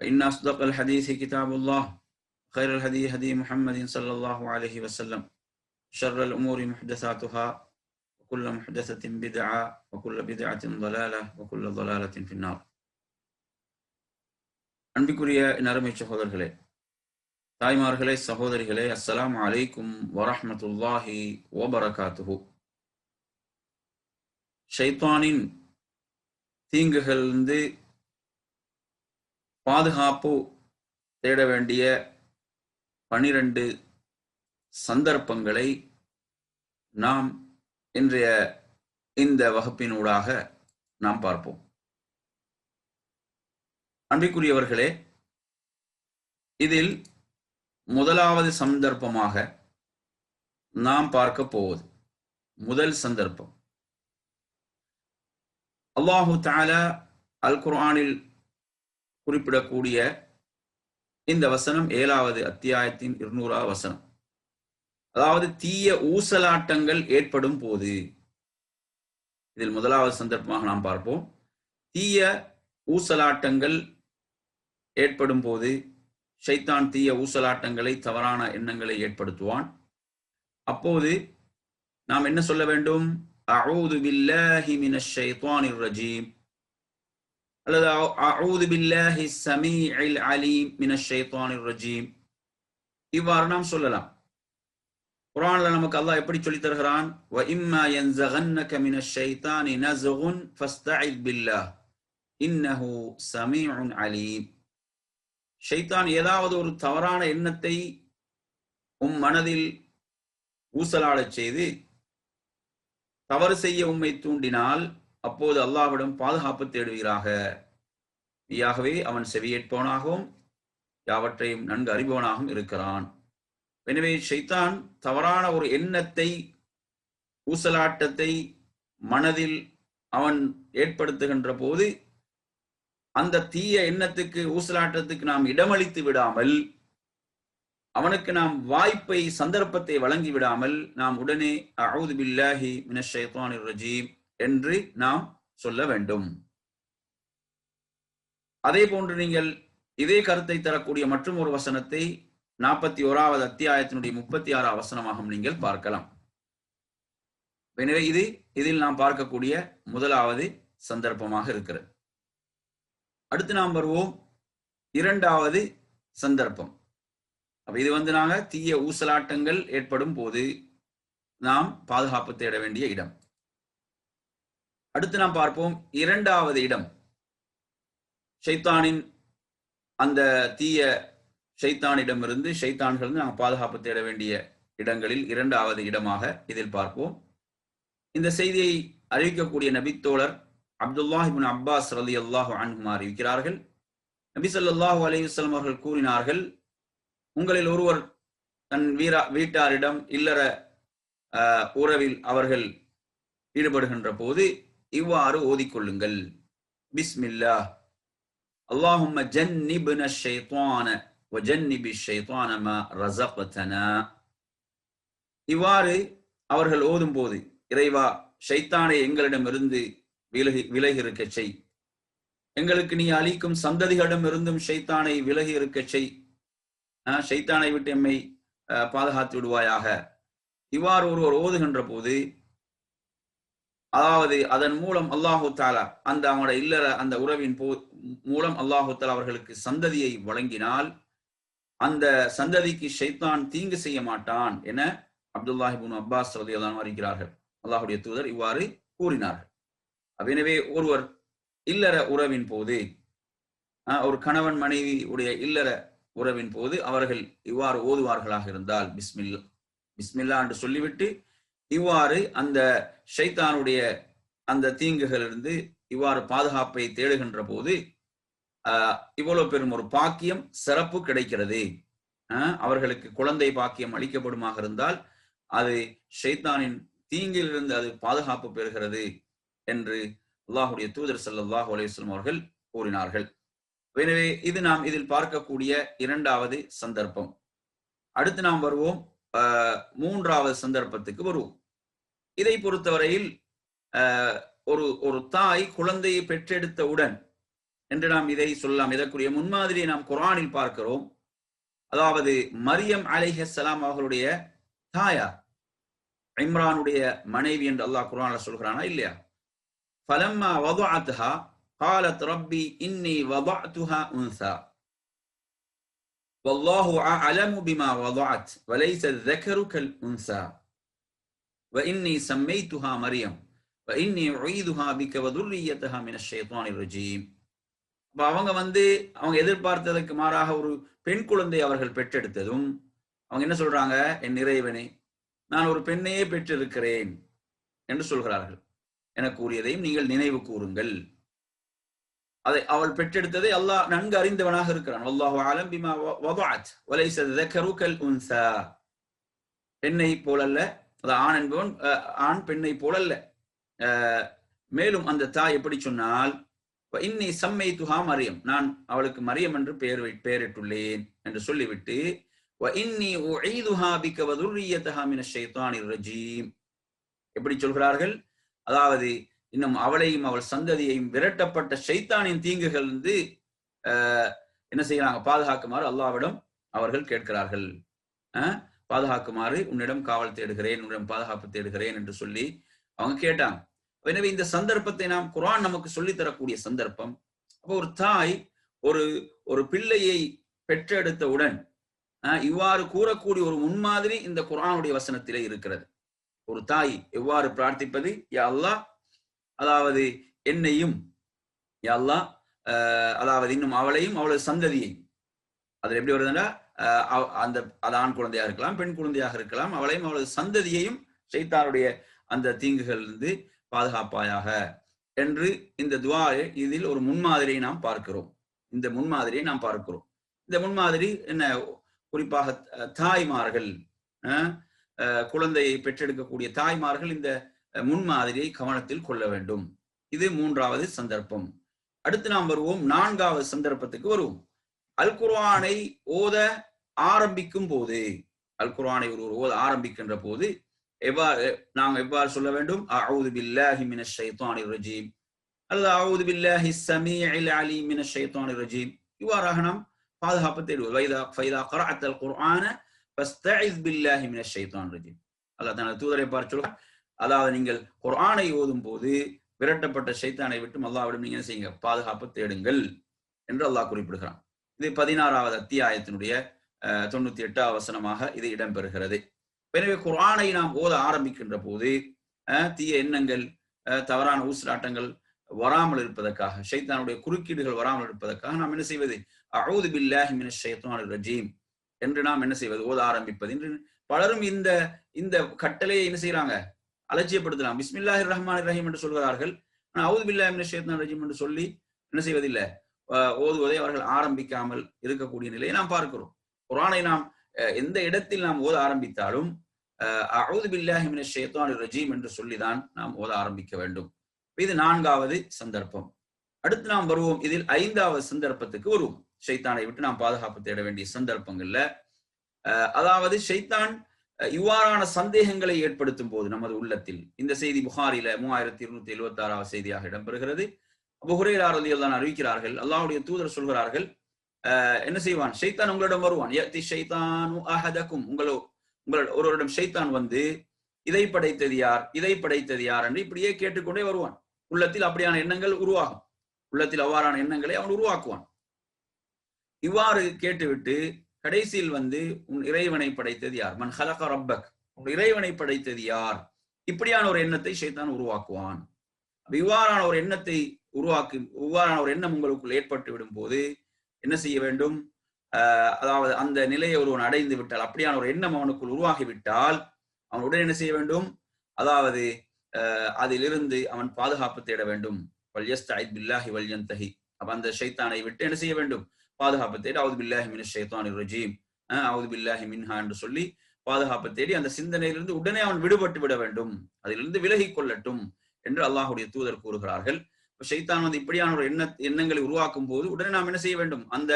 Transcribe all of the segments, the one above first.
فإن أصدق الحديث كتاب الله خير الهدي هدي محمد صلى الله عليه وسلم شر الأمور محدثاتها وكل محدثة بدعة وكل بدعة ضلالة وكل ضلالة في النار அன்பிக்குரிய நறுமை சகோதரர்களே தாய்மார்களே சகோதரிகளே அஸ்ஸலாமு அலைக்கும் வரஹ்மத்துல்லாஹி வபரகாத்துஹு ஷைத்தானின் தீங்குகளிலிருந்து பாதுகாப்பு தேட வேண்டிய பனிரெண்டு சந்தர்ப்பங்களை நாம் இன்றைய இந்த வகுப்பினூடாக நாம் பார்ப்போம். அன்பிற்குரியவர்களே இதில் முதலாவது சந்தர்ப்பமாக நாம் பார்க்க போவது முதல் சந்தர்ப்பம். அல்லாஹு தாலா அல் குர்ஆனில் குறிப்பிடக்கூடிய இந்த வசனம் ஏழாவது அத்தியாயத்தின் இருநூறாவது வசனம். அதாவது தீய ஊசலாட்டங்கள் ஏற்படும் போது இதில் முதலாவது சந்தர்ப்பமாக நாம் பார்ப்போம். தீய ஊசலாட்டங்கள் ஏற்படும் போது ஷைத்தான் தீய ஊசலாட்டங்களை தவறான எண்ணங்களை ஏற்படுத்துவான். அப்போது நாம் என்ன சொல்ல வேண்டும்? அவுது பில்லாஹி மினஷ் ஷைத்தானிர் ரஜீம். அல்லது அஊது பில்லாஹி ஸமீஇல் அலீம் மினஷ் ஷைத்தானிர் ரஜீம். இவ்வாறு நாம் சொல்லலாம். குர்ஆன்ல நமக்கு அல்லாஹ் எப்படி சொல்லி தருகிறான்? வ இம்மா யன்ஸகன்னக மினஷ் ஷைத்தானி நஸகுன் ஃபஸ்தஇத் பில்லாஹ். இன்னஹு ஸமீஉன் அலீம். ஷைத்தான் ஏதாவது ஒரு தவறான எண்ணத்தை உம் மனதில் ஊசலாடச் செய்து தவறு செய்ய உம்மை தூண்டினால் அப்போது அல்லாவிடம் பாதுகாப்பு தேடுவீராக. நீயாகவே அவன் செவியேற்பவனாகவும் யாவற்றையும் நன்கு அறிபவனாகவும் இருக்கிறான். எனவே ஷைத்தான் தவறான ஒரு எண்ணத்தை ஊசலாட்டத்தை மனதில் அவன் ஏற்படுத்துகின்ற போது அந்த தீய எண்ணத்துக்கு ஊசலாட்டத்துக்கு நாம் இடமளித்து விடாமல் அவனுக்கு நாம் வாய்ப்பை சந்தர்ப்பத்தை வழங்கி விடாமல் நாம் உடனே அவுது பில்லாஹி மினஷைத்தானிர் ரஜீம். என்று நாம் சொல்ல வேண்டும். அதே போன்று நீங்கள் இதே கருத்தை தரக்கூடிய மற்றும் ஒரு வசனத்தை நாற்பத்தி ஓராவது அத்தியாயத்தினுடைய முப்பத்தி ஆறாம் வசனமாகவும் நீங்கள் பார்க்கலாம். எனவே இது இதில் நாம் பார்க்கக்கூடிய முதலாவது சந்தர்ப்பமாக இருக்கிறது. அடுத்து நாம் வருவோம் இரண்டாவது சந்தர்ப்பம். அப்ப இது வந்து நாங்க தீய ஊசலாட்டங்கள் ஏற்படும் போது நாம் பாதுகாப்பு தேட வேண்டிய இடம். அடுத்து நாம் பார்ப்போம் இரண்டாவது இடம். ஷைத்தானின் அந்த தீய ஷைத்தானிடமிருந்து ஷைத்தான்கள் நாம் பாதுகாப்பு தேட வேண்டிய இடங்களில் இரண்டாவது இடமாக இதில் பார்ப்போம். இந்த செய்தியை அறிவிக்கக்கூடிய நபித்தோழர் அப்துல்லாஹிபின் அப்பாஸ் ரலி அல்லாஹு அன்குமார் அறிவிக்கிறார்கள். நபி சொல்லாஹு அலையுஸ்லம் அவர்கள் கூறினார்கள் உங்களில் ஒருவர் தன் வீரா வீட்டாரிடம் இல்லற உறவில் அவர்கள் ஈடுபடுகின்ற போது இவ்வாறு ஓதிக்கொள்ளுங்கள் பிஸ்மில்லா اللهم جنبنا الشيطان وجنب الشيطان ما رزقتنا இவ்வாறு அவர்கள் ஓதும் போது இறைவா ஷைத்தானை எங்களிடமிருந்து விலகி விலகி இருக்க செய் எங்களுக்கு நீ அளிக்கும் சந்ததிகளிடம் இருந்தும் ஷைத்தானை விலகி இருக்க செய் ஷைத்தானை விட்டு எம்மை பாதுகாத்து விடுவாயாக இவ்வாறு ஒருவர் ஓதுகின்ற போது அதாவது அதன் மூலம் அல்லாஹு தாலா அந்த அவனோட இல்லற அந்த உறவின் போ மூலம் அல்லாஹு தாலா அவர்களுக்கு சந்ததியை வழங்கினால் அந்த சந்ததிக்கு ஷைத்தான் தீங்கு செய்ய மாட்டான் என அப்துல்லாஹிபுன் அப்பாஸ் ரலியல்லாஹு அறிவிக்கிறார்கள் அல்லாஹுடைய தூதர் இவ்வாறு கூறினார்கள். எனவே ஒருவர் இல்லற உறவின் போது ஒரு கணவன் மனைவி உடைய இல்லற உறவின் போது அவர்கள் இவ்வாறு ஓதுவார்களாக இருந்தால் பிஸ்மில்லா பிஸ்மில்லா என்று சொல்லிவிட்டு இவ்வாறு அந்த ஷைத்தானுடைய அந்த தீங்குகளிலிருந்து இவ்வாறு பாதுகாப்பை தேடுகின்ற போது இவ்வளவு பெரும் ஒரு பாக்கியம் சிறப்பு கிடைக்கிறது. அவர்களுக்கு குழந்தை பாக்கியம் அளிக்கப்படுமாக இருந்தால் அது ஷைத்தானின் தீங்கிலிருந்து அது பாதுகாப்பு பெறுகிறது என்று அல்லாஹுடைய தூதர் சல்லாஹூ அலையம் அவர்கள் கூறினார்கள். எனவே இது நாம் இதில் பார்க்கக்கூடிய இரண்டாவது சந்தர்ப்பம். அடுத்து நாம் வருவோம் மூன்றாவது சந்தர்ப்பத்துக்கு வருவோம். இதை பொறுத்தவரையில் ஒரு ஒரு தாய் குழந்தையை பெற்றெடுத்தவுடன் என்று நாம் இதை சொல்லலாம் இதற்குரிய முன்மாதிரியை நாம் குரானில் பார்க்கிறோம் அதாவது மரியம் அலைஹலாம் அவர்களுடைய தாயார் இம்ரானுடைய மனைவி என்று அல்லாஹ் குரான்ல சொல்கிறானா இல்லையா فلما وضعتها قالت ربي إني وضعتها أنثى والله أعلم بما وضعت وليس الذكر كالأنثى இன்னி சம்மை துஹா மரியம் இன்னி ஒய்துஹா பிக்க வதுர்ரியத்தஹா மின ஷேத்வானி ரஜீம் அப்போ அவங்க வந்து அவங்க எதிர்பார்த்ததற்கு மாறாக ஒரு பெண் குழந்தை அவர்கள் பெற்றெடுத்ததும் அவங்க என்ன சொல்றாங்க? என் இறைவனே நான் ஒரு பெண்ணையே பெற்றிருக்கிறேன் என்று சொல்கிறார்கள். என கூறியதையும் நீங்கள் நினைவு கூறுங்கள். அதை அவள் பெற்றெடுத்ததை அல்லாஹ் நன்கு அறிந்தவனாக இருக்கிறான். அல்லாஹு ஆலம்பிமா வலைசது உன்சா பெண்ணை போலல்ல அது ஆண் என்பவன் ஆண் பெண்ணை போலல்ல. மேலும் அந்த தாய் எப்படி சொன்னால் இன்னி சம்மை துஹா மரியம். நான் அவளுக்கு மரியம் என்று பெயர் பெயரிட்டுள்ளேன் என்று சொல்லிவிட்டு இன்னி உஈதுஹா பிக வதுர்ரியதஹா மின ஷைத்தானிர் ரஜீம். எப்படி சொல்கிறார்கள்? அதாவது இன்னும் அவளையும் அவள் சந்ததியையும் விரட்டப்பட்ட ஷைத்தானின் தீங்குகள் வந்து என்ன செய்யறாங்க பாதுகாக்குமாறு அல்லாவிடம் அவர்கள் கேட்கிறார்கள். பாதுகாக்குமாறு உன்னிடம் காவல் தேடுகிறேன் உன்னிடம் பாதுகாப்பு தேடுகிறேன் என்று சொல்லி அவங்க கேட்டாங்க. எனவே இந்த சந்தர்ப்பத்தை நாம் குரான் நமக்கு சொல்லி தரக்கூடிய சந்தர்ப்பம். அப்போ ஒரு தாய் ஒரு ஒரு பிள்ளையை பெற்றெடுத்தவுடன் இவ்வாறு கூறக்கூடிய ஒரு முன்மாதிரி இந்த குரானுடைய வசனத்திலே இருக்கிறது. ஒரு தாய் எவ்வாறு பிரார்த்திப்பது? யா அல்லா அதாவது என்னையும் யா அல்லா அதாவது இன்னும் அவளையும் அவளது சந்ததியையும். அதுல எப்படி வருதுன்னா அந்த அது ஆண் குழந்தையாக இருக்கலாம் பெண் குழந்தையாக இருக்கலாம் அவளையும் அவளது சந்ததியையும் சைத்தானுடைய அந்த தீங்குகள் இருந்து பாதுகாப்பாயாக என்று இந்த துவா இதில் ஒரு முன்மாதிரியை நாம் பார்க்கிறோம். இந்த முன்மாதிரியை நாம் பார்க்கிறோம். இந்த முன்மாதிரி என்ன? குறிப்பாக தாய்மார்கள் குழந்தையை பெற்றெடுக்கக்கூடிய தாய்மார்கள் இந்த முன்மாதிரியை கவனத்தில் கொள்ள வேண்டும். இது மூன்றாவது சந்தர்ப்பம். அடுத்து நாம் வருவோம் நான்காவது சந்தர்ப்பத்துக்கு வருவோம். அல் குர்வானை ஓத ஆரம்பிக்கும் போது அல் குர்ஆனை ஒரு ஓத ஆரம்பிக்கின்ற போது எவ்வாறு நாம் எவ்வாறு சொல்ல வேண்டும்? அவுது பில்லாஹி மின ஷைத்தானி ரஜீம் அல்லது அவுது பில்லாஹி ஸமீஇல் அலி மின ஷைத்தானி ரஜீம் இவ்வாறாக நாம் பாதுகாப்பு தேடுவோம். வைதா ஃபைதா கரஅத்தல் குர்ஆன ஃபஸ்தஇஸ் பில்லாஹி மின ஷைத்தானிர் ரஜீம் அல்லாஹ் தனது தூதரை பார்த்து சொல்ல அதாவது நீங்கள் குர்ஆனை ஓதும் போது விரட்டப்பட்ட ஷைத்தானை விட்டு அல்லாஹ்விடம் நீங்க செய்யுங்க? பாதுகாப்பு தேடுங்கள் என்று அல்லாஹ் குறிப்பிடுகிறான். இது பதினாறாவது அத்தியாயத்தினுடைய தொண்ணூத்தி எட்டு வசனமாக இது இடம்பெறுகிறது. எனவே குரானை நாம் ஓத ஆரம்பிக்கின்ற போது தீய எண்ணங்கள் தவறான ஊசலாட்டங்கள் வராமல் இருப்பதற்காக ஷைத்தானுடைய குறுக்கீடுகள் வராமல் இருப்பதற்காக நாம் என்ன செய்வது? அவுது பில்லாஹி மின ஷைத்தான் ரஜீம் என்று நாம் என்ன செய்வது? ஓத ஆரம்பிப்பது. என்று பலரும் இந்த இந்த கட்டளையை என்ன செய்யறாங்க அலட்சியப்படுத்தலாம். பிஸ்மில்லாஹி ரஹ்மான் ரஹீம் என்று சொல்கிறார்கள். ஆனால் அவுது பில்லாஹி மின ஷைத்தான் ரஜீம் என்று சொல்லி என்ன செய்வதில்லை. ஓதுவதை அவர்கள் ஆரம்பிக்காமல் இருக்கக்கூடிய நிலையை நாம் பார்க்கிறோம். குரானை நாம் எந்த இடத்தில் நாம் ஓத ஆரம்பித்தாலும் அவுது பில்லாஹிமின மின ரஜீம் என்று சொல்லிதான் நாம் ஓத ஆரம்பிக்க வேண்டும். இது நான்காவது சந்தர்ப்பம். அடுத்து நாம் வருவோம். இதில் ஐந்தாவது சந்தர்ப்பத்துக்கு வருவோம். ஷைத்தானை விட்டு நாம் பாதுகாப்பு தேட வேண்டிய சந்தர்ப்பங்கள்ல அதாவது ஷைத்தான் இவ்வாறான சந்தேகங்களை ஏற்படுத்தும் போது நமது உள்ளத்தில் இந்த செய்தி புகாரில மூவாயிரத்தி இருநூத்தி எழுபத்தி ஆறாவது செய்தியாக இடம்பெறுகிறது. புகுரேரார் தான் அறிவிக்கிறார்கள். அல்லாவுடைய தூதர் சொல்கிறார்கள் என்ன செய்வான்? ஷைத்தான் உங்களிடம் வருவான். ஷைத்தான் அஹதக்கும். உங்களோ உங்களோட ஒருவரிடம் ஷைத்தான் வந்து இதை படைத்தது யார்? இதை படைத்தது யார்? என்று இப்படியே கேட்டுக்கொண்டே வருவான். உள்ளத்தில் அப்படியான எண்ணங்கள் உருவாகும். உள்ளத்தில் அவ்வாறான எண்ணங்களை அவன் உருவாக்குவான். இவ்வாறு கேட்டுவிட்டு கடைசியில் வந்து உன் இறைவனை படைத்தது யார்? மன் ஹலக ரப்பக். உன் இறைவனை படைத்தது யார்? இப்படியான ஒரு எண்ணத்தை ஷைத்தான் உருவாக்குவான். இவ்வாறான ஒரு எண்ணத்தை உருவாக்கு இவ்வாறான ஒரு எண்ணம் உங்களுக்குள் ஏற்பட்டு விடும் போது என்ன செய்ய வேண்டும்? ஆஹ் அதாவது அந்த நிலையை ஒருவன் அடைந்து விட்டால் அப்படியான ஒரு எண்ணம் அவனுக்குள் உருவாகிவிட்டால் அவன் உடனே என்ன செய்ய வேண்டும்? அதாவது அதிலிருந்து அவன் பாதுகாப்பு தேட வேண்டும். பில்லாஹி வல்யந்தஹி அப்ப அந்த ஷைத்தானை விட்டு என்ன செய்ய வேண்டும்? பாதுகாப்பு தேடி அவுது பில்லாஹி மின் ஷைத்தான் ரஜீம். அவுது பில்லாஹி மின்ஹா என்று சொல்லி பாதுகாப்பு தேடி அந்த சிந்தனையிலிருந்து உடனே அவன் விடுபட்டு விட வேண்டும். அதிலிருந்து விலகி கொள்ளட்டும் என்று அல்லாஹுடைய தூதர் கூறுகிறார்கள். ஷைத்தான் வந்து இப்படியான ஒரு எண்ண எண்ணங்களை உருவாக்கும் போது உடனே நாம் என்ன செய்ய வேண்டும்? அந்த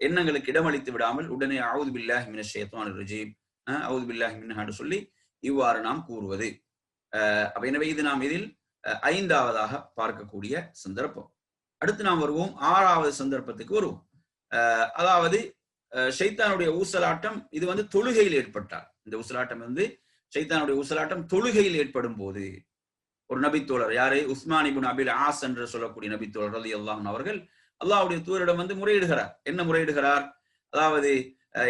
எண்ணங்களுக்கு இடமளித்து விடாமல் உடனே அவுது பில்லாஹி மினஷ் ஷைத்தானிர் ரஜீம். அவுது பில்லாஹி மின்ஹா சொல்லி இவ்வாறு நாம் கூறுவது. அப்ப எனவே இது நாம் இதில் ஐந்தாவதாக பார்க்கக்கூடிய சந்தர்ப்பம். அடுத்து நாம் வருவோம் ஆறாவது சந்தர்ப்பத்துக்கு வருவோம். அதாவது ஷைத்தானுடைய ஊசலாட்டம் இது வந்து தொழுகையில் ஏற்பட்டார் இந்த ஊசலாட்டம் வந்து ஷைத்தானுடைய ஊசலாட்டம் தொழுகையில் ஏற்படும் போது ஒரு நபித்தோழர். யாரு? உஸ்மான் இபுன் அபில் ஆஸ் என்று சொல்லக்கூடிய நபித்தோழர் ரலி அல்லாஹ் அவர்கள் அல்லாஹ்வுடைய தூரிடம் வந்து முறையிடுகிறார். என்ன முறையிடுகிறார்? அதாவது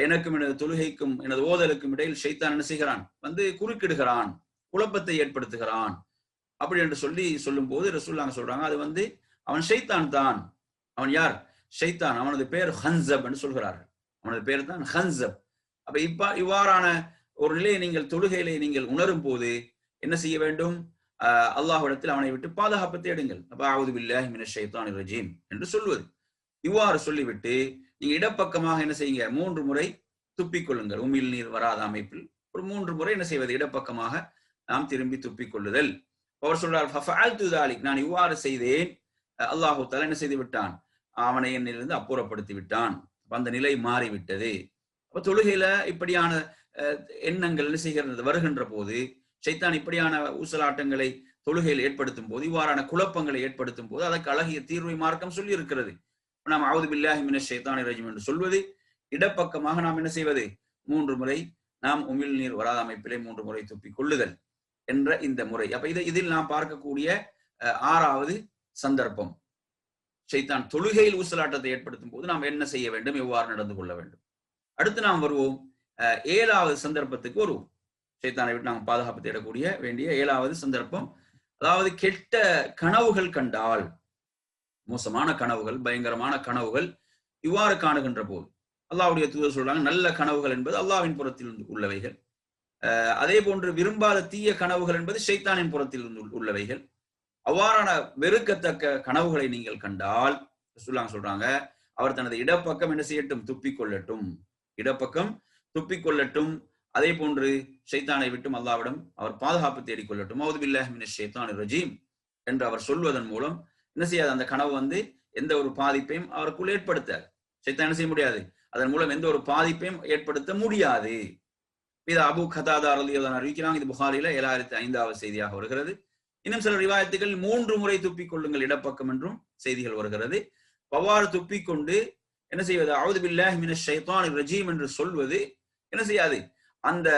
எனக்கும் எனது தொழுகைக்கும் எனது ஓதலுக்கும் இடையில் ஷைத்தான் என்ன செய்கிறான்? வந்து குறுக்கிடுகிறான். குழப்பத்தை ஏற்படுத்துகிறான். அப்படி என்று சொல்லி சொல்லும் போது ரசூல்லாங்க சொல்றாங்க அது வந்து அவன் ஷைத்தான் தான். அவன் யார்? ஷைத்தான். அவனது பெயர் ஹன்சப் என்று சொல்கிறார்கள். அவனது பெயர் தான் ஹன்சப். அப்ப இப்ப இவ்வாறான ஒரு நிலையை நீங்கள் தொழுகையிலே நீங்கள் உணரும் போது என்ன செய்ய வேண்டும்? அல்லாஹ்விடத்தில் அவனை விட்டு பாதுகாப்பு தேடுங்கள் அப்ப ஆவுது பில்லாஹி மின ஷைத்தான் ரஜீம் என்று சொல்வது. இவ்வாறு சொல்லிவிட்டு நீங்க இடப்பக்கமாக என்ன செய்யுங்க? மூன்று முறை துப்பிக் கொள்ளுங்கள் உமிழ் நீர் வராத அமைப்பில் ஒரு மூன்று முறை என்ன செய்வது? இடப்பக்கமாக நாம் திரும்பி துப்பிக் கொள்ளுதல் அவர் சொல்றார் நான் இவ்வாறு செய்தேன். அல்லாஹு தலா என்ன செய்து விட்டான்? அவனை என்னிலிருந்து அப்புறப்படுத்தி விட்டான். அந்த நிலை மாறிவிட்டது. அப்ப தொழுகையில இப்படியான எண்ணங்கள் என்ன செய்கிறது வருகின்ற போது சைத்தான் இப்படியான ஊசலாட்டங்களை தொழுகையில் ஏற்படுத்தும் போது இவ்வாறான குழப்பங்களை ஏற்படுத்தும் போது அதற்கு அழகிய தீர்வை மார்க்கம் சொல்லி இருக்கிறது நாம் அவுது பில்லாஹி மின ரஜிம் என்று சொல்வது இடப்பக்கமாக நாம் என்ன செய்வது? மூன்று முறை நாம் உமிழ் நீர் வராத அமைப்பிலே மூன்று முறை துப்பிக் கொள்ளுதல் என்ற இந்த முறை. அப்ப இது இதில் நாம் பார்க்கக்கூடிய ஆறாவது சந்தர்ப்பம். சைத்தான் தொழுகையில் ஊசலாட்டத்தை ஏற்படுத்தும் போது நாம் என்ன செய்ய வேண்டும்? எவ்வாறு நடந்து கொள்ள வேண்டும்? அடுத்து நாம் வருவோம் ஏழாவது சந்தர்ப்பத்துக்கு வருவோம். சைத்தானை விட்டு நாம் பாதுகாப்பு தேடக்கூடிய வேண்டிய ஏழாவது சந்தர்ப்பம். அதாவது கெட்ட கனவுகள் கண்டால் மோசமான கனவுகள் பயங்கரமான கனவுகள் இவ்வாறு காணுகின்ற போது அல்லாவுடைய தூதர் சொல்றாங்க நல்ல கனவுகள் என்பது அல்லாவின் புறத்தில் உள்ளவைகள். அதே போன்று விரும்பாத தீய கனவுகள் என்பது ஷைத்தானின் புறத்தில் உள்ளவைகள். அவ்வாறான வெறுக்கத்தக்க கனவுகளை நீங்கள் கண்டால் சொல்லாங்க சொல்றாங்க அவர் தனது இடப்பக்கம் என்ன செய்யட்டும்? துப்பிக் கொள்ளட்டும் இடப்பக்கம் துப்பிக் கொள்ளட்டும் அதே போன்று ஷைத்தானை விட்டும் அல்லாவிடம் அவர் பாதுகாப்பு தேடிக்கொள்ளட்டும் அவுது ஷைத்தான் ரஜீம் என்று அவர் சொல்வதன் மூலம் என்ன செய்யாது? அந்த கனவு வந்து எந்த ஒரு பாதிப்பையும் அவருக்குள் ஏற்படுத்த ஷைத்தான் என்ன செய்ய முடியாது? அதன் மூலம் எந்த ஒரு பாதிப்பையும் ஏற்படுத்த முடியாது. இது அபு கதாதார் அலியோதான் அறிவிக்கிறாங்க. இது புகாரில ஏழாயிரத்தி ஐந்தாவது செய்தியாக வருகிறது. இன்னும் சில ரிவாயத்துகள் மூன்று முறை துப்பிக் கொள்ளுங்கள் இடப்பக்கம் என்றும் செய்திகள் வருகிறது. பவ்வாறு துப்பிக் கொண்டு என்ன செய்வது? அவுது பில்லாஹ் மின ஷைத்தான் ரஜீம் என்று சொல்வது என்ன செய்யாது? அந்த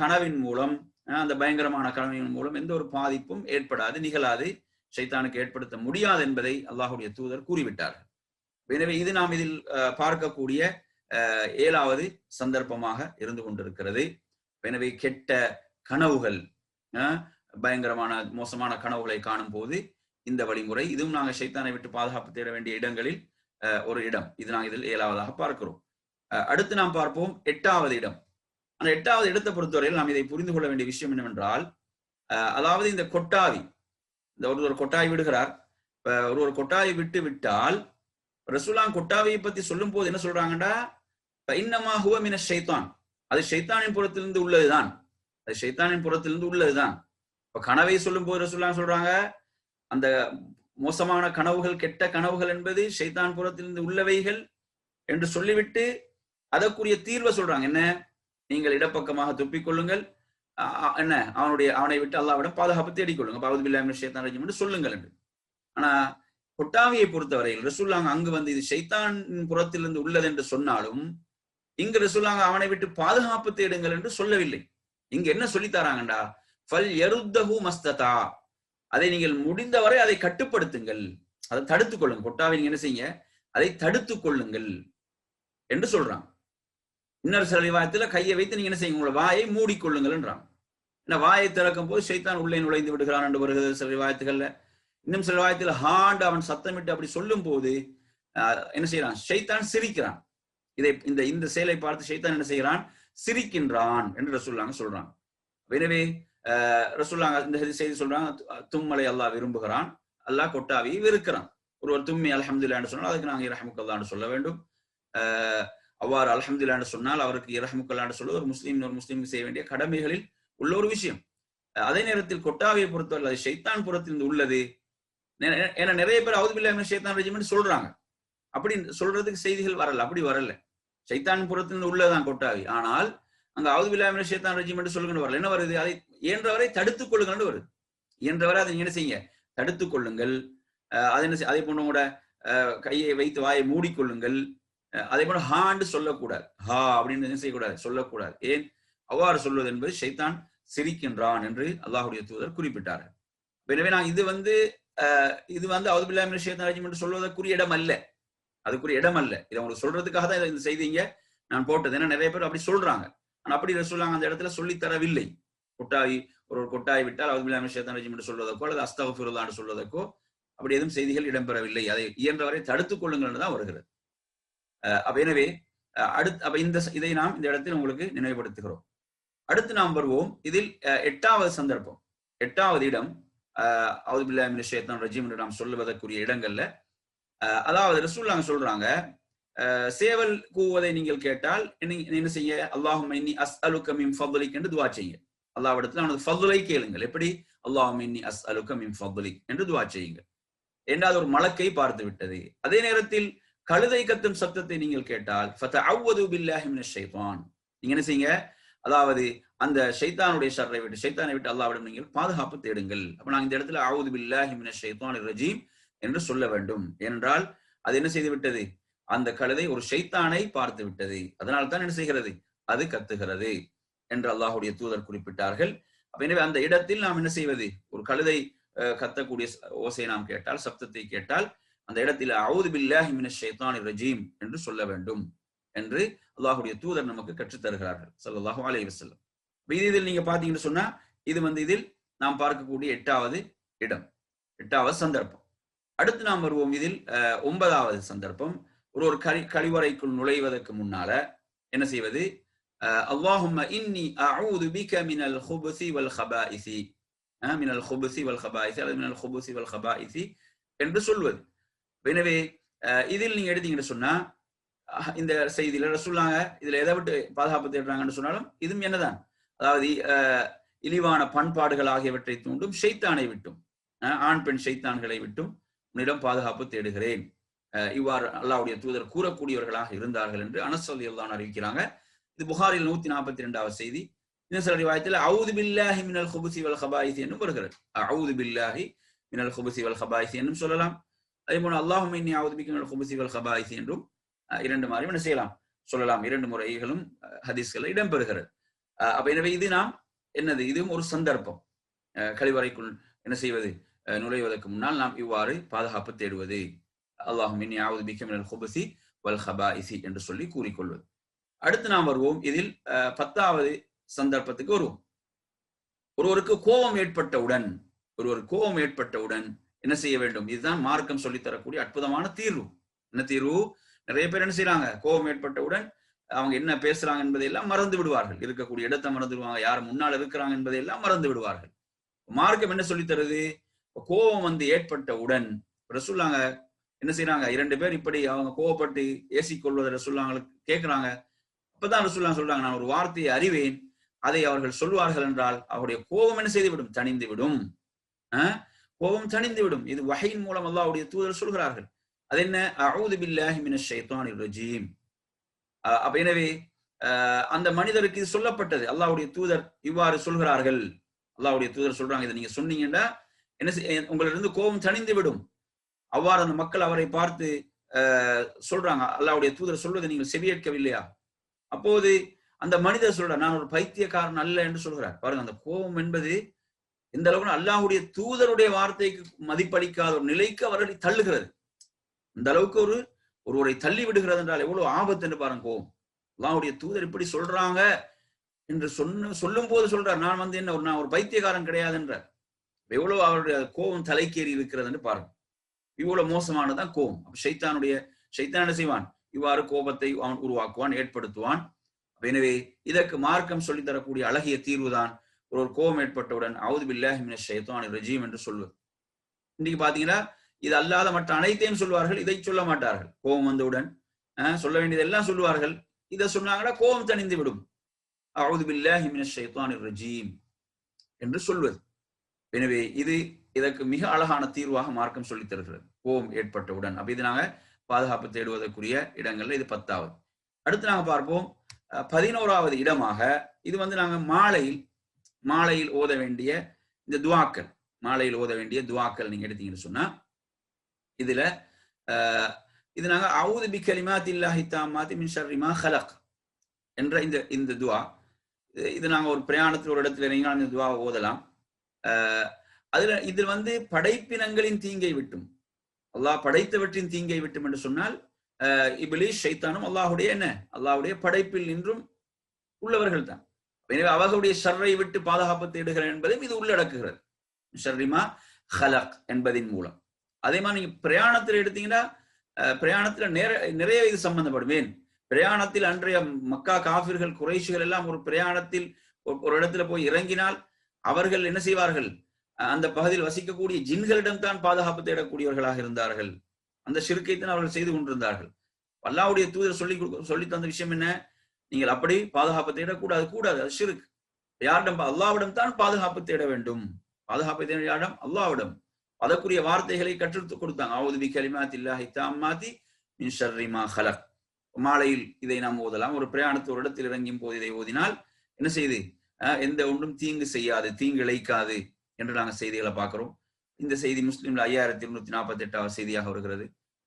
கனவின் மூலம் அந்த பயங்கரமான கனவின் மூலம் எந்த ஒரு பாதிப்பும் ஏற்படாது நிகழாது ஷைத்தானுக்கு ஏற்படுத்த முடியாது என்பதை அல்லாஹுடைய தூதர் கூறிவிட்டார்கள் எனவே இது நாம் இதில் பார்க்கக்கூடிய ஏழாவது சந்தர்ப்பமாக இருந்து கொண்டிருக்கிறது. எனவே கெட்ட கனவுகள் பயங்கரமான மோசமான கனவுகளை காணும் போது இந்த வழிமுறை இதுவும் நாங்கள் சைத்தானை விட்டு பாதுகாப்பு தேட வேண்டிய இடங்களில் ஒரு இடம். இது நாங்கள் இதில் ஏழாவதாக பார்க்கிறோம். அடுத்து நாம் பார்ப்போம் எட்டாவது இடம். அந்த எட்டாவது இடத்தை பொறுத்தவரையில் நாம் இதை புரிந்து கொள்ள வேண்டிய விஷயம் என்னவென்றால் அதாவது இந்த கொட்டாவி இந்த ஒரு ஒரு கொட்டாய் விடுகிறார். ஒரு ஒரு கொட்டாயை விட்டு விட்டால் ரசூலாம் கொட்டாவியை பத்தி சொல்லும் போது என்ன சொல்றாங்கடா? இன்னமா ஹுவமின ஷைத்தான். அது ஷைத்தானின் புறத்திலிருந்து உள்ளதுதான். அது ஷைத்தானின் புறத்திலிருந்து உள்ளதுதான். இப்ப கனவை சொல்லும் போது ரசூலாம் சொல்றாங்க அந்த மோசமான கனவுகள் கெட்ட கனவுகள் என்பது ஷைத்தான் புறத்திலிருந்து உள்ளவைகள் என்று சொல்லிவிட்டு அதற்குரிய தீர்வை சொல்றாங்க. என்ன? நீங்கள் இடப்பக்கமாக துப்பிக் கொள்ளுங்கள் என்ன? அவனுடைய அவனை விட்டு அல்லாவிடம் பாதுகாப்பு தேடிக்கொள்ளுங்க பாவது பில்லாமின் ஷேத்தான் ரஜிம் என்று சொல்லுங்கள் என்று. ஆனா கொட்டாவியை பொறுத்தவரையில் ரசூல்லாங்க அங்கு வந்து இது ஷைத்தான் புறத்திலிருந்து உள்ளது என்று சொன்னாலும் இங்கு ரசூல்லாங்க அவனை விட்டு பாதுகாப்பு தேடுங்கள் என்று சொல்லவில்லை. இங்க என்ன சொல்லி தராங்கண்டா? ஃபல் எருத்தகு மஸ்ததா. அதை நீங்கள் முடிந்தவரை அதை கட்டுப்படுத்துங்கள். அதை தடுத்துக் கொள்ளுங்க கொட்டாவை நீங்க என்ன செய்யுங்க? அதை தடுத்துக் கொள்ளுங்கள் என்று சொல்றாங்க. இன்னொரு சில ரிவாயத்துல கையை வைத்து நீங்க என்ன செய்யுங்க? உங்களோட வாயை மூடிக்கொள்ளுங்கள்ன்றாங்க ஏன்னா வாயை திறக்கும் போது சைத்தான் உள்ளே நுழைந்து விடுகிறான் என்று வருகிறது சில ரிவாயத்துகள்ல. இன்னும் சில ரிவாயத்துல ஹாண்டு அவன் சத்தமிட்டு அப்படி சொல்லும் போது ஆஹ், என்ன செய்யறான்? ஷைத்தான் சிரிக்கிறான். இதை இந்த இந்த செயலை பார்த்து ஷைத்தான் என்ன செய்கிறான்? சிரிக்கின்றான் என்று ரசூல்லாங்க சொல்றான். எனவே ஆஹ், ரசூல்லாங்க இந்த செய்தி சொல்றாங்க தும்மலை அல்லாஹ் விரும்புகிறான் அல்லாஹ் கொட்டாவியை வெறுக்கிறான். ஒருவர் தும்மி அலமதுல்லான்னு சொன்னால் அதுக்கு நாங்கள் ரஹமுக்கல்லான்னு சொல்ல வேண்டும். ஆஹ், அவ்வாறு அலஹம்துல்லான்னு சொன்னால் அவருக்கு இரஹமுக்கல்லான்னு சொல்வது ஒரு முஸ்லீம் ஒரு முஸ்லீமுக்கு செய்ய வேண்டிய கடமைகளில் உள்ள ஒரு விஷயம். அதே நேரத்தில் கொட்டாவியை பொறுத்தவரை அது ஷைத்தான் புறத்திலிருந்து உள்ளது. ஏன்னா நிறைய பேர் அவுதுபில்லா ஷைத்தான் ரெஜிமெண்ட் சொல்றாங்க. அப்படி சொல்றதுக்கு செய்திகள் வரல. அப்படி வரல. சைத்தான் புறத்திலிருந்து உள்ளதான் கொட்டாவி. ஆனால் அங்க அவுதுபில்லா ஷைத்தான் ரெஜிமெண்ட் சொல்லுங்கன்னு வரல என்ன வருது? அதை இயன்றவரை தடுத்துக் கொள்ளுங்கன்னு வருது. இயன்றவரை அதை என்ன செய்யுங்க? தடுத்துக் கொள்ளுங்கள். அஹ் அது என்ன அதே போன்று கூட அஹ் கையை வைத்து வாயை மூடிக்கொள்ளுங்கள். அதே போல ஹாண்டு சொல்லக்கூடாது. ஹா அப்படின்னு என்ன செய்யக்கூடாது? சொல்லக்கூடாது. ஏன்? அவ்வாறு சொல்வது என்பது ஷைத்தான் சிரிக்கின்றான் என்று அல்லாஹுடைய தூதர் குறிப்பிட்டார்கள் எனவே நான் இது வந்து இது வந்து அவுதுபில்லா ஷைத்தான் ரஜிம் என்று சொல்வதற்குரிய இடம் அல்ல. அதுக்குரிய இடம் அல்ல. இதை உங்களுக்கு சொல்றதுக்காக தான் இந்த செய்திங்க. நான் போட்டது ஏன்னா நிறைய பேர் அப்படி சொல்றாங்க. ஆனா அப்படி ரசூலுல்லாஹ் அந்த இடத்துல சொல்லித்தரவில்லை கொட்டாய் ஒரு ஒரு கொட்டாய் விட்டால் அவுதுபில்லா ஷைத்தான் ரஜிம் என்று சொல்வதற்கோ அல்லது அஸ்தகுஃபிருல்லான்னு சொல்வதற்கோ அப்படி எதுவும் செய்திகள் இடம்பெறவில்லை. அதை இயன்றவரை தடுத்துக் கொள்ளுங்கள் தான் வருகிறது. அப்ப எனவே அடுத்து அப்ப இந்த இதை நாம் இந்த இடத்தில் உங்களுக்கு நினைவுபடுத்துகிறோம். அடுத்து நாம் வருவோம். இதில் எட்டாவது சந்தர்ப்பம். எட்டாவது இடம் அவுதுபில்லா மினிஷேத்தன் ரஜீம் என்று நாம் சொல்லுவதற்குரிய இடங்கள்ல அதாவது ரசூல்லாங்க சொல்றாங்க சேவல் கூவதை நீங்கள் கேட்டால் என்ன செய்ய? அல்லாஹும் இன்னி அஸ் அலுக்கம் இம் ஃபதுலிக் என்று துவா செய்யுங்க. இடத்துல அவனது ஃபதுலை கேளுங்கள். எப்படி? அல்லாஹும் இன்னி அஸ் அலுக்கம் இம் ஃபதுலிக் என்று துவா செய்யுங்கள். என்றால் ஒரு மலக்கை பார்த்து விட்டது அதே நேரத்தில் கழுதை கத்தும் சத்தத்தை நீங்கள் கேட்டால் ஃபதஅவ்வது ஷைத்தான். நீங்க என்ன செய்யுங்க? அதாவது அந்த ஷைத்தானுடைய ஷர்ரை விட்டு ஷைத்தானை விட்டு அல்லாவிடம் நீங்கள் பாதுகாப்பு தேடுங்கள். அப்ப நாங்க இந்த இடத்துல அவுது பில்லாஹிமின் ஷைத்தான் ரஜீம் என்று சொல்ல வேண்டும். ஏனென்றால் அது என்ன செய்து விட்டது? அந்த கழுதை ஒரு ஷைத்தானை பார்த்து விட்டது. அதனால் தான் என்ன செய்கிறது? அது கத்துகிறது என்று அல்லாஹுடைய தூதர் குறிப்பிட்டார்கள். அப்ப எனவே அந்த இடத்தில் நாம் என்ன செய்வது? ஒரு கழுதை அஹ், கத்தக்கூடிய ஓசையை நாம் கேட்டால் சப்தத்தை கேட்டால் அந்த இடத்தில் அவுது பில்லாஹி மின ஷைத்தான் ரஜீம் என்று சொல்ல வேண்டும் என்று அல்லாஹுடைய தூதர் நமக்கு கற்றுத் தருகிறார்கள் ஸல்லல்லாஹு அலைஹி வஸல்லம். இது இதில் நீங்க பாத்தீங்கன்னு சொன்னா இது வந்து இதில் நாம் பார்க்கக்கூடிய எட்டாவது இடம் எட்டாவது சந்தர்ப்பம். அடுத்து நாம் வருவோம் இதில் அஹ், ஒன்பதாவது சந்தர்ப்பம். ஒரு ஒரு கழி கழிவறைக்குள் நுழைவதற்கு முன்னால என்ன செய்வது? அல்லாஹும்ம இன்னி அவுது பிக மினல் ஹுபுசி வல் ஹபாயிசி. மினல் ஹுபுசி வல் ஹபாயிசி அல்லது மினல் ஹுபுசி வல் ஹபாயிசி என்று சொல்வது. எனவே இதில் நீங்க எடுத்தீங்கன்னு சொன்னா இந்த செய்தியில ரசூல்லாங்க இதுல எதை விட்டு பாதுகாப்பு தேடுறாங்கன்னு சொன்னாலும் இதுவும் என்னதான்? அதாவது இழிவான பண்பாடுகள் ஆகியவற்றை தூண்டும் ஷைத்தானை விட்டும் ஆண் பெண் ஷைத்தான்களை விட்டும் உன்னிடம் பாதுகாப்பு தேடுகிறேன். இவ்வாறு அல்லாஹ்வுடைய தூதர் கூறக்கூடியவர்களாக இருந்தார்கள் என்று அனசல் தான் அறிவிக்கிறாங்க. இது புகாரில் நூத்தி நாற்பத்தி ரெண்டாவது செய்தி. இன்னும் சில ரிவாயத்தில் அவுது பில்லாஹி மினல் ஹுபுசி வல் ஹபாயிசி என்னும் வருகிறது. அவுது பில்லாஹி மினல் ஹுபுசி வல் ஹபாயிசி என்னும் சொல்லலாம். அதே போல அல்லாஹும் இன்னி அவுது பிக்க வல் ஹபாயிசி என்றும் இரண்டு மாதிரி என்ன செய்யலாம்? சொல்லலாம். இரண்டு முறைகளும் ஹதீஸ்கள் இடம்பெறுகிறது. அஹ், அப்ப எனவே இது நாம் என்னது? இதுவும் ஒரு சந்தர்ப்பம். அஹ், கழிவறைக்குள் என்ன செய்வது? அஹ், நுழைவதற்கு முன்னால் நாம் இவ்வாறு பாதுகாப்பு தேடுவது. அல்லாஹும் இன்னி அவுது பிக்க மினல் வல் ஹபாயிசி என்று சொல்லி கூறிக்கொள்வது. அடுத்து நாம் வருவோம். இதில் அஹ், பத்தாவது சந்தர்ப்பத்துக்கு வருவோம். ஒருவருக்கு கோபம் ஏற்பட்டவுடன் ஒருவர் கோபம் ஏற்பட்டவுடன் என்ன செய்ய வேண்டும்? இதுதான் மார்க்கம் சொல்லித் தரக்கூடிய அற்புதமான தீர்வு. என்ன தீர்வு? நிறைய பேர் என்ன செய்யறாங்க கோபம் ஏற்பட்டவுடன் அவங்க என்ன பேசுறாங்க என்பதையெல்லாம் மறந்து விடுவார்கள். இருக்கக்கூடிய இடத்தை மறந்து விடுவாங்க. யார் முன்னால் இருக்கிறாங்க என்பதையெல்லாம் மறந்து விடுவார்கள். மார்க்கம் என்ன சொல்லித்தருது கோபம் வந்து ஏற்பட்டவுடன் ரசுல்லாங்க என்ன செய்யறாங்க இரண்டு பேர் இப்படி அவங்க கோவப்பட்டு ஏசிக்கொள்வதை ரசுல்லாங்களுக்கு கேட்கிறாங்க அப்பதான் ரசூல்லா சொல்றாங்க நான் ஒரு வார்த்தையை அறிவேன். அதை அவர்கள் சொல்வார்கள் என்றால் அவருடைய கோபம் என்ன செய்துவிடும்? தணிந்து விடும் ஆஹ் கோபம் தணிந்து விடும் இது வகையின் மூலம் அல்லாவுடைய தூதர் சொல்கிறார்கள். அது என்ன? அஊது பில்லாஹி மினஷ் ஷைத்தானிர் ரஜீம். அஹ் அப்ப எனவே அந்த மனிதருக்கு இது சொல்லப்பட்டது. அல்லாவுடைய தூதர் இவ்வாறு சொல்கிறார்கள். அல்லாவுடைய தூதர் சொல்றாங்க இதை நீங்க சொன்னீங்கன்னா என்ன செய்- கோபம் தணிந்து விடும் அவ்வாறு அந்த மக்கள் அவரை பார்த்து சொல்றாங்க. அல்லாவுடைய தூதர் சொல்வதை நீங்கள் செவியேற்கவில்லையா? அப்போது அந்த மனிதர் சொல்றார் நான் ஒரு பைத்தியக்காரன் அல்ல என்று சொல்கிறார். பாருங்க அந்த கோபம் என்பது எந்த அளவுக்கு அல்லாஹுடைய தூதருடைய வார்த்தைக்கு மதிப்பளிக்காத ஒரு நிலைக்கு அவர்களை தள்ளுகிறது. இந்த அளவுக்கு ஒரு ஒருவரை தள்ளி விடுகிறது என்றால் எவ்வளவு ஆபத்து என்று பாருங்க. அல்லாஹுடைய தூதர் இப்படி சொல்றாங்க என்று சொன்ன சொல்லும் போது சொல்றார். நான் வந்து என்ன ஒரு நான் ஒரு பைத்தியக்காரன் கிடையாது என்றார். எவ்வளவு அவருடைய கோபம் தலைக்கேறி இருக்கிறது என்று பாருங்க. இவ்வளவு மோசமானதுதான் கோபம். அப்ப ஷைத்தானுடைய ஷைத்தான் என்ன செய்வான்? இவ்வாறு கோபத்தை அவன் உருவாக்குவான் ஏற்படுத்துவான். எனவே இதற்கு மார்க்கம் சொல்லித்தரக்கூடிய அழகிய தீர்வுதான் ஒரு ஒரு கோபம் ஏற்பட்டவுடன் அவுது பில்லாஹி மினஷ் ஷைத்தானிர் ரஜீம் என்று சொல்வது. இன்னைக்கு பாத்தீங்கன்னா இது அல்லாத மற்ற அனைத்தையும் சொல்வார்கள் இதை சொல்ல மாட்டார்கள். கோபம் வந்தவுடன் அஹ், சொல்ல வேண்டியதெல்லாம் சொல்லுவார்கள் இதை சொன்னாங்கன்னா கோபம் தணிந்து விடும். அவுது பில்லாஹி மினஷ் ஷைத்தானிர் ரஜீம் என்று சொல்வது. எனவே இது இதற்கு மிக அழகான தீர்வாக மார்க்கம் சொல்லித் தருகிறது. கோபம் ஏற்பட்டவுடன். அப்ப இது நாங்க பாதுகாப்பு தேடுவதற்குரிய இடங்கள்ல இது பத்தாவது. அடுத்து நாங்க பார்ப்போம் பதினோராவது இடமாக இது வந்து நாங்க மாலையில் மாலையில் ஓத வேண்டிய இந்த துவாக்கள் மாலையில் ஓத வேண்டிய துவாக்கள் நீங்க எடுத்தீங்கன்னு சொன்னா இதுல இது நாங்க அவுது பி கலிமாத்தில்லாஹி தாமாத்தி மின் ஷர்ரிமா ஹலக் என்ற இந்த இந்த துவா இது- இது நாங்க ஒரு பிரயாணத்தில் ஒரு இடத்துல இறங்கினால் இந்த துவா ஓதலாம். அதுல இதில் வந்து படைப்பினங்களின் தீங்கை விட்டும். அல்லாஹ் படைத்தவற்றின் தீங்கை விட்டும் என்று சொன்னால் இபிலி ஷைத்தானும் அல்லாஹுடைய என்ன? அல்லாஹுடைய படைப்பில் நின்றும் உள்ளவர்கள் தான். எனவே அவர்களுடைய ஷர்ரை விட்டு பாதுகாப்பு தேடுகிறேன் என்பதையும் இது உள்ளடக்குகிறது. ஷர்ரிமா ஹலக் என்பதின் மூலம். அதே மாதிரி நீங்க பிரயாணத்தில் எடுத்தீங்கன்னா பிரயாணத்துல நேர நிறைய இது சம்பந்தப்படும். ஏன்? பிரயாணத்தில் அன்றைய மக்கா காபிர்கள் குறைஷிகள் எல்லாம் ஒரு பிரயாணத்தில் ஒரு- இடத்துல போய் இறங்கினால் அவர்கள் என்ன செய்வார்கள்? அந்த பகுதியில் வசிக்கக்கூடிய ஜின்களிடம் தான் பாதுகாப்பு தேடக்கூடியவர்களாக இருந்தார்கள். அந்த சிறுக்கைத்தான் அவர்கள் செய்து கொண்டிருந்தார்கள். அல்லாவுடைய தூதர் சொல்லி கொடுக்க- சொல்லி தந்த விஷயம் என்ன? நீங்கள் அப்படி பாதுகாப்பு தேடக்கூடாது கூடாது அது சிறுக்கு யாரிடம்? அல்லாவிடம் தான் பாதுகாப்பு தேட வேண்டும். பாதுகாப்பு தேட யாரிடம்? அல்லாவிடம். அதற்குரிய வார்த்தைகளை கற்றுத்து கொடுத்தாங்க. அவுது பி கலிமாத்தில்லாஹி தாம்மாத்தி மின் ஷர்ரிமா ஹலக். மாலையில் இதை நாம் ஓதலாம். ஒரு பிரயாணத்து ஒரு இடத்தில் இறங்கும் போது இதை ஓதினால் என்ன செய்து? எந்த ஒன்றும் தீங்கு செய்யாது தீங்கு இழைக்காது என்று நாங்கள் செய்திகளை பார்க்கிறோம். இந்த செய்தி முஸ்லீம்ல ஐயாயிரத்தி இருநூத்தி நாற்பத்தி எட்டாவது செய்தியாக வருகிறது.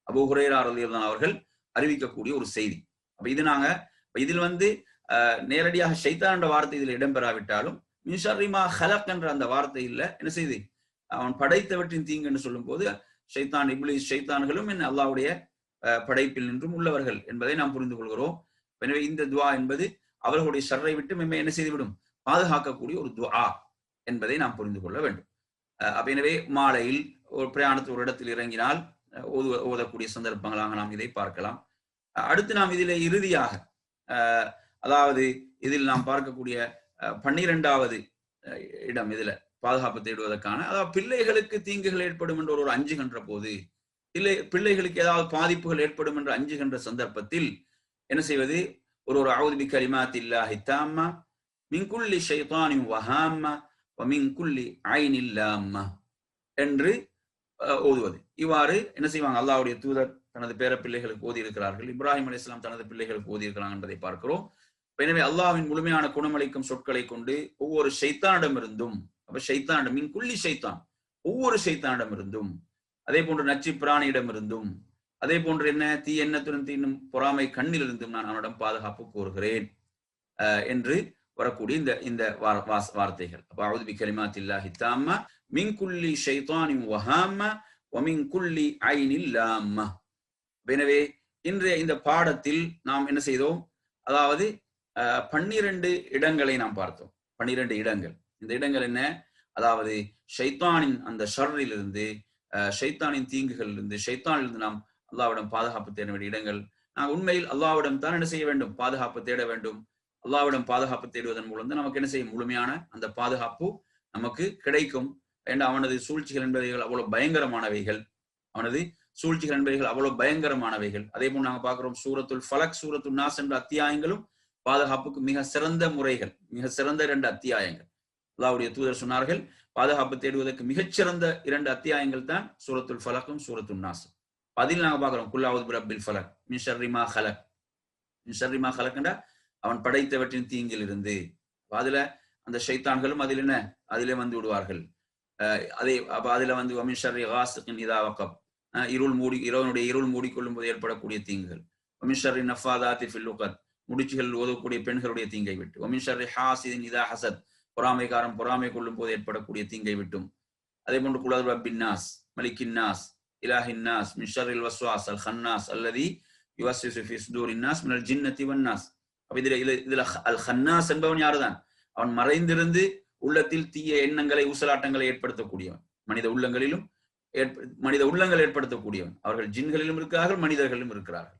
அபு ஹுரேரா அவர்கள் அறிவிக்கக்கூடிய ஒரு செய்தி. அப்ப இது நாங்க இதில் வந்து அஹ், நேரடியாக ஷைத்தான் என்ற வார்த்தை இதில் இடம்பெறாவிட்டாலும் மின்ஷர்ரிமா ஹலக் என்ற அந்த வார்த்தை இல்ல. என்ன செய்து? அவன் படைத்தவற்றின் தீங்கு என்று சொல்லும் போது ஷைத்தான் இப்லீஸ் ஷைத்தான்களும் என் அல்லாவுடைய அஹ், படைப்பில் நின்றும் உள்ளவர்கள் என்பதை நாம் புரிந்து கொள்கிறோம். எனவே இந்த துவா என்பது அவர்களுடைய ஷர்ரை விட்டு மெம்மை என்ன செய்துவிடும்? பாதுகாக்கக்கூடிய ஒரு துவா என்பதை நாம் புரிந்து கொள்ள வேண்டும். அஹ், அப்ப எனவே மாலையில் ஒரு பிரயாணத்து ஒரு இடத்தில் இறங்கினால் ஓது ஓதக்கூடிய சந்தர்ப்பங்களாக நாம் இதை பார்க்கலாம். அஹ், அடுத்து நாம் இதில் இறுதியாக அதாவது இதில் நாம் பார்க்கக்கூடிய பன்னிரெண்டாவது இடம் இதுல பாதுகாப்பு தேடுவதற்கான. அதாவது பிள்ளைகளுக்கு தீங்குகள் ஏற்படும் என்று ஒரு அஞ்சுகின்ற போது இல்லை பிள்ளைகளுக்கு ஏதாவது பாதிப்புகள் ஏற்படும் என்று அஞ்சுகின்ற சந்தர்ப்பத்தில் என்ன செய்வது? ஒரு ஒரு அவுது பி கலிமாத்தில்லாஹி தாம்மா மின்குள்ளி ஷைதானி ஷைத்தானின் வஹாம்மா வமின் குல்லி என்று அஹ், ஓதுவது. இவ்வாறு என்ன செய்வாங்க? அல்லாவுடைய தூதர் தனது பேர பிள்ளைகளுக்கு ஓதி இருக்கிறார்கள் இப்ராஹிம் இஸ்லாம் தனது பிள்ளைகளுக்கு ஓதி இருக்கிறாங்க என்பதை பார்க்கிறோம் எனவே அல்லாவின் முழுமையான குணமளிக்கும் சொற்களை கொண்டு ஒவ்வொரு ஷைத்தானிடமிருந்தும் அப்ப ஷைத்தானிடம் மீன் குள்ளி ஷைத்தான் ஒவ்வொரு ஷைத்தானிடமிருந்தும் அதே போன்று நச்சு பிராணியிடமிருந்தும் அதே போன்று என்ன தீ எண்ணத்துடன் தீண்டும் பொறாமை கண்ணிலிருந்தும் நான் அவனிடம் பாதுகாப்பு கோருகிறேன் அஹ், என்று வரக்கூடிய இந்த இந்த வார்த்தைகள். அப்ப அவுதுபி பி கலிமாத்தில்லாஹி தாம்மா மின் குள்ளி ஷைத்தானின் வஹாம்மா ஒமின் குள்ளி ஐனில் லாம்மா எனவே இன்றைய இந்த பாடத்தில் நாம் என்ன செய்தோம்? அதாவது பன்னிரண்டு இடங்களை நாம் பார்த்தோம். பன்னிரண்டு இடங்கள். இந்த இடங்கள் என்ன? அதாவது ஷைத்தானின் அந்த ஷர்ரிலிருந்து அஹ், ஷைத்தானின் தீங்குகளிலிருந்து ஷைத்தானிலிருந்து நாம் அல்லாவிடம் பாதுகாப்பு தேட வேண்டிய இடங்கள். நாம் உண்மையில் அல்லாவிடம் தான் என்ன செய்ய வேண்டும்? பாதுகாப்பு தேட வேண்டும். அல்லாவிடம் பாதுகாப்பு தேடுவதன் மூலம் தான் நமக்கு என்ன செய்யும்? முழுமையான அந்த பாதுகாப்பு நமக்கு கிடைக்கும். ஏன்னா அவனது சூழ்ச்சிகள் என்பவைகள் அவ்வளவு பயங்கரமானவைகள். அவனது சூழ்ச்சிகள் என்பவைகள் அவ்வளவு பயங்கரமானவைகள். அதே போல் நாங்க பார்க்கிறோம் சூரத்துல் ஃபலக் சூரத்துல் நாஸ் என்ற அத்தியாயங்களும் பாதுகாப்புக்கு மிக சிறந்த முறைகள் மிக சிறந்த இரண்டு அத்தியாயங்கள். அல்லாவுடைய தூதர் சொன்னார்கள் பாதுகாப்பு தேடுவதற்கு மிகச்சிறந்த இரண்டு அத்தியாயங்கள் தான் சூரத்துல் ஃபலக்கும் சூரத்துல் நாஸ். அதில் நாங்க பார்க்கிறோம் குல்லாவது பிரபில் ஃபலக் மின் ஹலக். மின் ஹலக்ண்டா அவன் படைத்தவற்றின் தீங்கில் இருந்து அதுல அந்த ஷைத்தான்களும் அதில் என்ன? அதிலே வந்து விடுவார்கள். அஹ் அதே அப்ப அதுல வந்து வமின் ஷர்ரி காசின் இருள் மூடி இரவனுடைய இருள் மூடிக்கொள்ளும் போது ஏற்படக்கூடிய தீங்குகள். வமின் நஃபாதாத்தி ஃபில்லுகத் முடிச்சுகள் ஓதக்கூடிய பெண்களுடைய தீங்கை விட்டு. வமின் ஹாசிதின் இதா ஹசத் பொறாமைக்காரன் பொறாமை கொள்ளும் போது ஏற்படக்கூடிய தீங்கை விட்டும். அதே போன்று குலது பின்னாஸ் மலிக்கின்னாஸ் இலாஹின்னாஸ் மிஷர் இல் வஸ்வாஸ் அல் ஹன்னாஸ் அல்லதி யுவஸ்விசு மினல் ஜின்னத்தி வன்னாஸ் அப்ப இதுல இதுல இதுல அல் ஹன்னாஸ் என்பவன் யாருதான்? அவன் மறைந்திருந்து உள்ளத்தில் தீய எண்ணங்களை ஊசலாட்டங்களை ஏற்படுத்தக்கூடியவன். மனித உள்ளங்களிலும் மனித உள்ளங்கள் ஏற்படுத்தக்கூடியவன். அவர்கள் ஜின்களிலும் இருக்கிறார்கள் மனிதர்களிலும் இருக்கிறார்கள்.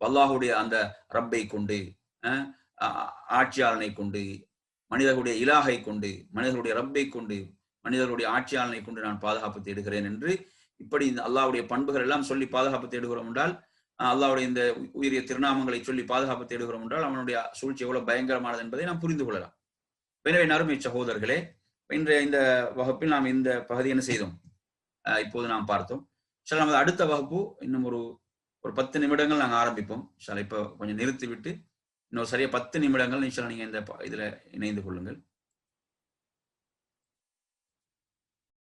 அல்லாஹுடைய அந்த ரப்பை கொண்டு ஆட்சியாளனை கொண்டு மனிதர்களுடைய இலாகை கொண்டு மனிதர்களுடைய ரப்பை கொண்டு மனிதர்களுடைய ஆட்சியாளனை கொண்டு நான் பாதுகாப்பு தேடுகிறேன் என்று இப்படி இந்த அல்லாவுடைய பண்புகள் எல்லாம் சொல்லி பாதுகாப்பு தேடுகிறோம் என்றால் அல்லாவுடைய இந்த உயரிய திருநாமங்களை சொல்லி பாதுகாப்பு தேடுகிறோம் என்றால் அவனுடைய சூழ்ச்சி எவ்வளவு பயங்கரமானது என்பதை நாம் புரிந்து கொள்ளலாம். எனவே நறுமை சகோதரர்களே இன்றைய இந்த வகுப்பில் நாம் இந்த பகுதி என்ன செய்தோம்? இப்போது நாம் பார்த்தோம். சில நமது அடுத்த வகுப்பு இன்னும் ஒரு ஒரு பத்து நிமிடங்கள் நாங்கள் ஆரம்பிப்போம். சில இப்போ கொஞ்சம் நிறுத்திவிட்டு இன்னொரு சரியா பத்து நிமிடங்கள் நிச்சயம் நீங்கள் இந்த ப- இணைந்து கொள்ளுங்கள்.